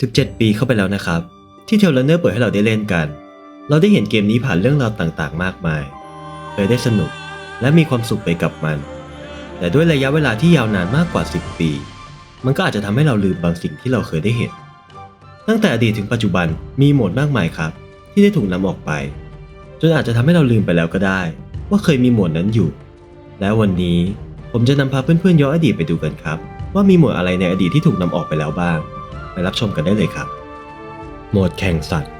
17 ปีเข้าไปแล้วนะครับ ที่เทเลเนอร์เปิดให้เราได้เล่นกัน เราได้เห็นเกมนี้ผ่านเรื่องราวต่างๆ มากมายเคยได้สนุกและมีความสุขไปกับมัน แต่ด้วยระยะเวลาที่ยาวนานมากกว่า 10 ปี มันก็อาจจะทำให้เราลืมบางสิ่งที่เราเคยได้เห็น ตั้งแต่อดีตถึงปัจจุบันมีโหมดมากมายครับ ที่ได้ถูกนำออกไป จนอาจจะทำให้เราลืมไปแล้วก็ได้ ว่าเคยมีโหมดนั้นอยู่ แล้ววันนี้ผมจะนำพาเพื่อนๆย้อนอดีตไปดูกันครับ ว่ามีโหมดอะไรในอดีตที่ถูกนำออกไปแล้วบ้าง รับชมกันได้เลยครับ โหมดแข่งสัตว์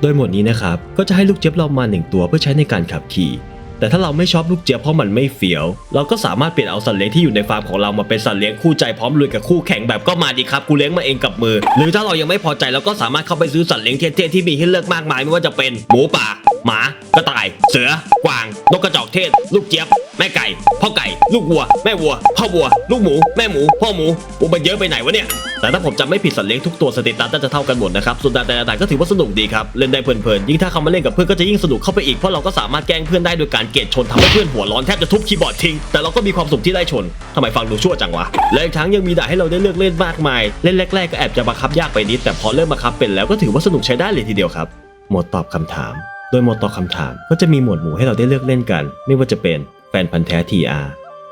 โดยโหมดนี้นะครับก็จะให้ลูกเจี๊ยบเรามาหนึ่งตัวเพื่อใช้ในการขับขี่ แต่ถ้าเราไม่ชอบลูกเจี๊ยบเพราะมันไม่เฟี้ยว เราก็สามารถเปลี่ยนเอาสัตว์เลี้ยงที่อยู่ในฟาร์มของเรามาเป็นสัตว์เลี้ยงคู่ใจพร้อมลุยกับคู่แข่งแบบก็มาดีครับกูเลี้ยงมาเองกับมือ หรือถ้าเรายังไม่พอใจเราก็สามารถเข้าไปซื้อสัตว์เลี้ยงเท่ๆที่มีให้เลือกมากมายไม่ว่าจะเป็นหมูป่าหมากระต่าย เสือกวางนกกระจอกเทศ ลูกเจี๊ยบ แม่ไก่พ่อไก่ ลูกวัว แม่วัว พ่อวัว ลูกหมู แม่หมู พ่อหมูอุมันเยอะไปไหนวะเนี่ย แต่ถ้าผมจำไม่ผิดสัตว์เลี้ยงทุกตัวสเตตัสน่าจะเท่ากันหมดนะครับส่วนด่านแต่ละด่านก็ถือว่าสนุกดีครับเล่นได้เพลินๆยิ่งถ้าเขามาเล่นกับเพื่อนก็จะยิ่งสนุกเข้าไปอีกเพราะเราก็สามารถแกล้งเพื่อนได้โดยการเกลียดชนทำให้เพื่อนหัวร้อนแทบจะทุบคีย์บอร์ดทิ้งแต่เราก็มีความสุขที่ได้ชนทำไมฟังดูชั่วจังวะและอีกทั้งยังมีด่านให้เราได้เลือกเล่นมากมายเล่นแรกๆก็แอบจะบังคับยากไปนิดแต่พอเริ่มบังคับเป็นแล้วก็ถือว่าสนุกใช้ได้เลยทีเดียวครับหมดตอบคำถาม โดยหมดตอบคำถามก็จะมีหมวดหมู่ให้เราได้เลือกเล่นกัน ไม่ว่าจะเป็น ฟนพันธ์แท้ TR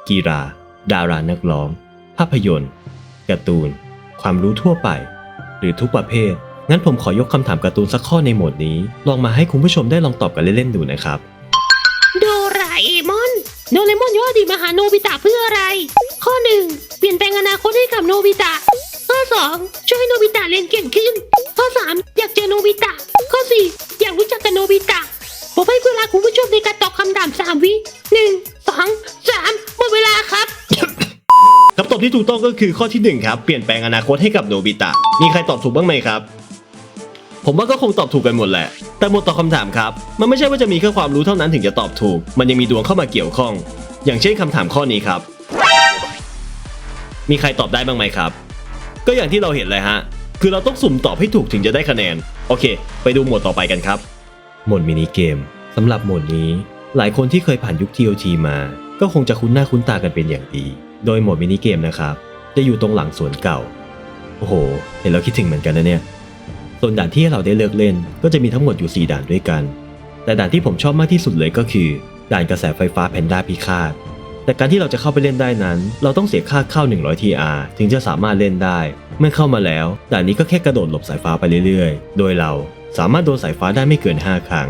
กีฬา ดารานักร้อง ภาพยนตร์การ์ตูน ความรู้ทั่วไป หรือทุกประเภท งั้นผมขอยกคำถามการ์ตูนสักข้อในโหมดนี้ ลองมาให้คุณผู้ชมได้ลองตอบกันเล่นๆดูนะครับ โดราเอมอน โดเรมอนยอดีมาหาโนบิตะเพื่ออะไร ข้อ 1 เปลี่ยนแปลงอนาคตให้กับโนบิตะ ข้อ 2 ช่วยให้โนบิตะเรียนเก่งขึ้น ข้อ 3 อยากเจอโนบิตะ ข้อ 4 อยากรู้จักกับโนบิตะผมให้เวลาคุณผู้ชมในการตอบคำถาม3วิ1 2 3หมดเวลาครับ คำตอบที่ถูกต้องก็คือข้อที่หนึ่งครับ เปลี่ยนแปลงอนาคตให้กับโนบิตะ มีใครตอบถูกบ้างไหมครับ ผมว่าก็คงตอบถูกกันหมดแหละ แต่หมดต่อคำถามครับ มันไม่ใช่ว่าจะมีแค่ความรู้เท่านั้นถึงจะตอบถูก มันยังมีดวงเข้ามาเกี่ยวข้อง อย่างเช่นคำถามข้อนี้ครับ มีใครตอบได้บ้างไหมครับ ก็อย่างที่เราเห็นเลยฮะ คือเราต้องสุ่มตอบให้ถูกถึงจะได้คะแนน โอเค ไปดูหมวดต่อไปกันครับ หมดมินิเกมสำหรับหมดนี้ หลายคนที่เคยผ่านยุค TOT มา ก็คงจะคุ้นหน้าคุ้นตากันเป็นอย่างดี โดยโหมดมินิเกมนะครับ จะอยู่ตรงหลังสวนเก่า โอ้โห เห็นแล้วคิดถึงเหมือนกันนะเนี่ย ส่วนด่านที่เราได้เลือกเล่น ก็จะมีทั้งหมดอยู่ 4 ด่านด้วยกัน แต่ด่านที่ผมชอบมากที่สุดเลยก็คือ ด่านกระแสไฟฟ้าแพนด้าพิฆาต แต่การที่เราจะเข้าไปเล่นได้นั้น เราต้องเสียค่าเข้า 100 TR ถึงจะสามารถเล่นได้ เมื่อเข้ามาแล้ว ด่านนี้ก็แค่กระโดดหลบสายฟ้าไปเรื่อยๆ โดยเราสามารถโดนสายฟ้าได้ไม่เกิน 5 ครั้ง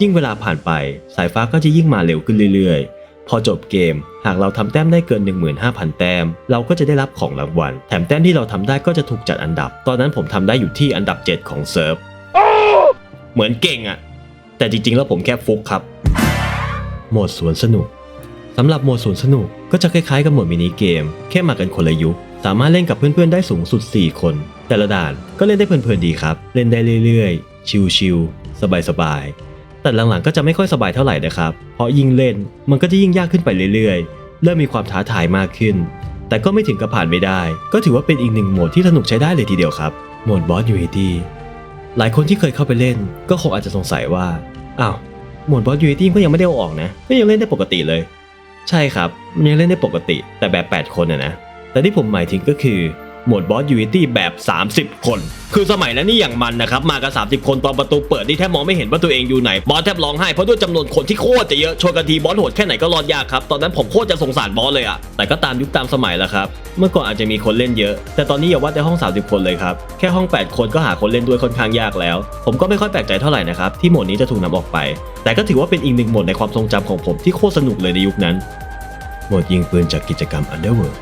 ยิ่งเวลาผ่านไป สายฟ้าก็จะยิ่งมาเร็วขึ้นเรื่อยๆ พอจบเกม หากเราทำแต้มได้เกิน 15,000 แต้ม เราก็จะได้รับของรางวัล แถมแต้มที่เราทำได้ก็จะถูกจัดอันดับ ตอนนั้นผมทำได้อยู่ที่อันดับ 7 ของเซิร์ฟเหมือนเก่งอะแต่จริงๆ แล้วผมแค่ฟุกครับ โหมดสวนสนุกสำหรับโหมดสวนสนุกก็จะคล้ายๆกับโหมดมินิเกม แค่มากันคนละยุคสามารถเล่นกับเพื่อนๆได้สูงสุด 4 คน แต่ละด่านก็เล่นได้เพลินๆดีครับ เล่นได้เรื่อยๆ ชิลๆสบายๆ แต่หลังๆก็จะไม่ค่อยสบายเท่าไหร่นะครับ เพราะยิ่งเล่นมันก็จะยิ่งยากขึ้นไปเรื่อยๆ เริ่มมีความท้าทายมากขึ้น แต่ก็ไม่ถึงกับผ่านไม่ได้ ก็ถือว่าเป็นอีกหนึ่งโหมดที่สนุกใช้ได้เลยทีเดียวครับ โหมดบอสยูเอทีหลายคนที่เคยเข้าไปเล่น ก็คงอาจจะสงสัยว่า อ้าว โหมดบอสยูเอทีก็ยังไม่ได้เอาออกนะ ก็ยังเล่นได้ปกติเลย ใช่ครับ มันยังเล่นได้ปกติ แต่แบบ 8 คนนะนะ แต่ที่ผมหมายถึงก็คือ หมดบอสยูนิตี้แบบ 30 คน คือสมัยนั้นนี่อย่างมันนะครับ มากัน 30 คนตอนประตูเปิดนี่แทบมองไม่เห็นว่าตัวเองอยู่ไหน บอสแทบร้องไห้เพราะด้วยจำนวนคนที่โคตรจะเยอะชนกันทีบอสโหดแค่ไหนก็รอดยากครับ ตอนนั้นผมโคตรจะสงสารบอสเลยอะแต่ก็ตามยุคตามสมัยแล้วครับ เมื่อก่อนอาจจะมีคนเล่นเยอะ แต่ตอนนี้อย่าว่าแต่ห้อง 30 คนเลยครับ แค่ห้อง 8 คนก็หาคนเล่นด้วยค่อนข้างยากแล้ว ผมก็ไม่ค่อยแปลกใจเท่าไหร่นะครับที่โหมดนี้จะถูกนำออกไป แต่ก็ถือว่าเป็นอีกหนึ่งโหมดในความทรงจำของผมที่โคตรสนุกเลยในยุคนั้นโหมดยิงปืนจากกิจกรรม Underworld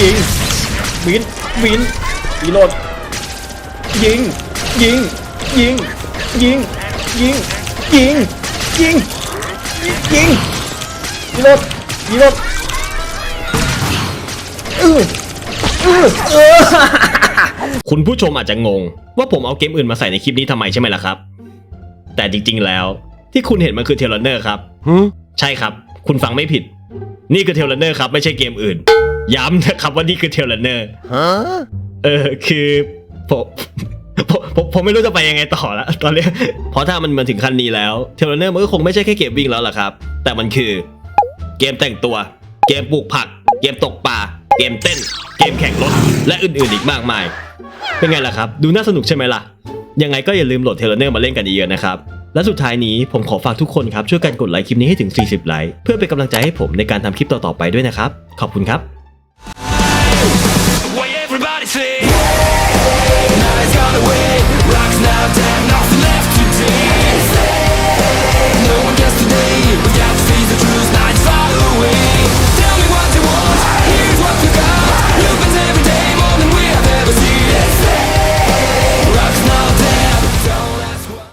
ยิงบินบินรีโรดยิง ยิง ยิง ยิง ยิง ยิง ยิง ยิงรีโรดรีโรลดเออเออเออคุณผู้ชมอาจจะงง ว่าผมเอาเกมอื่นมาใส่ในคลิปนี้ทำไมใช่ไหมล่ะครับ แต่จริงๆแล้วที่คุณเห็นมันคือเทเลเนอร์ครับใช่ครับ คุณฟังไม่ผิด นี่คือเทเลเนอร์ครับ ไม่ใช่เกมอื่น ย้ำนะครับว่านี่คือเทเลเนอร์เออคือผมผมผมผมไม่รู้จะไปยังไงต่อละตอนนี้เพราะถ้ามันมาถึงขั้นนี้แล้วเทเลเนอร์มันก็คงไม่ใช่แค่เกมวิ่งแล้วล่ะครับ แต่มันคือเกมแต่งตัว เกมปลูกผัก เกมตกปลาเกมเต้น เกมแข่งรถ และอื่นๆอีกมากมาย เป็นไงล่ะครับ ดูน่าสนุกใช่ไหมล่ะ ยังไงก็อย่าลืมโหลดเทเลเนอร์มาเล่นกันเยอะๆนะครับและสุดท้ายนี้ผมขอฝากทุกคนครับ ช่วยกันกดไลค์คลิปนี้ให้ถึง 40 ไลค์ เพื่อเป็นกำลังใจให้ผมในการทำคลิปต่อ ๆ ไปด้วยนะครับ ขอบคุณครับ